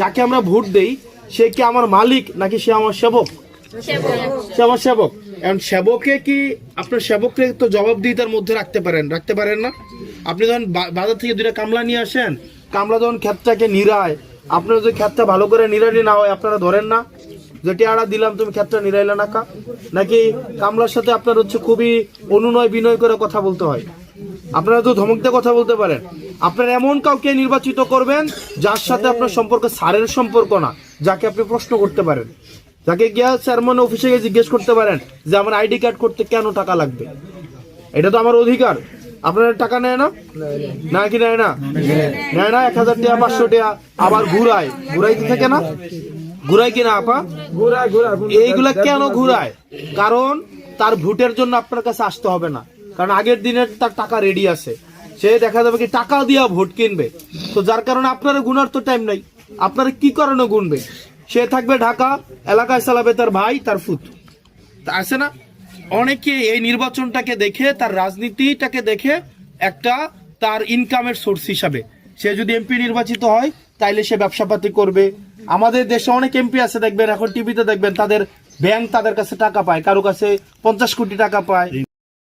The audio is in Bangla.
যাকে আমরা ভোট দেই, সে কি আমার মালিক নাকি সে আমার সেবক? সে আমার সেবক। এখন সেবকে কি আপনার সেবককে তো জবাবদিহিতার মধ্যে রাখতে পারেন রাখতে পারেন না? আপনি যখন বাজার থেকে দুইটা কামলা নিয়ে আসেন, কামলা যখন ক্ষেতটাকে নিরায় আপনার যদি ক্ষেতটা ভালো করে নিরানি না হয়, আপনারা ধরেন না? যে টিয়াড়া দিলাম, তুমি ক্ষেতটা নিরাইলে নাকা নাকি কামলার সাথে আপনার হচ্ছে খুবই অনুনয় বিনয় করে কথা বলতে হয়? আপনারা তো ধমক দিয়ে কথা বলতে পারেন। আপনারা এমন কাউকে নির্বাচিত করবেন যার সাথে আপনার সম্পর্ক সারের সম্পর্ক না যাকে আপনি প্রশ্ন করতে পারেন। যাকে গিয়া চেয়ারম্যান অফিসে গিয়ে জিজ্ঞেস করতে পারেন যে আমার আইডি কার্ড করতে কেন টাকা লাগবে? এটা তো আমার অধিকার। আপনারা টাকা নেয় না? না কি নেয় না? নেয় না? এক হাজার টাকা পাঁচশো টাকা আবার ঘুরায়। ঘুরাইতে থাকে না? ঘুরায় কিনা আপা? ঘুরায় ঘোরা এইগুলা কেন ঘুরায়? কারণ তার ভোটের জন্য আপনার কাছে আসতে হবে না। কারণ আগের দিনের তার টাকা রেডি আছে। সে দেখা যাবে কি টাকা দিয়া ভোট কিনবে। তো যার কারণে আপনার গুনার তো টাইম নাই। আপনারা কি কারণে গুনবে? সে থাকবে ঢাকা, এলাকায় চালাবে তার ভাই, তার ফুত। আছে না? অনেকে এই নির্বাচনটাকে দেখে, তার রাজনীতিটাকে দেখে একটা তার ইনকামের সোর্স হিসাবে। সে যদি এমপি নির্বাচিত হয়, তাইলে সে ব্যবসাপাতি করবে। আমাদের দেশে অনেক এমপি আছে, দেখবেন, এখন টিভিতে দেখবেন, তাদের ব্যাংক তাদের কাছে টাকা পায়, কারও কাছে পঞ্চাশ কোটি টাকা পায়।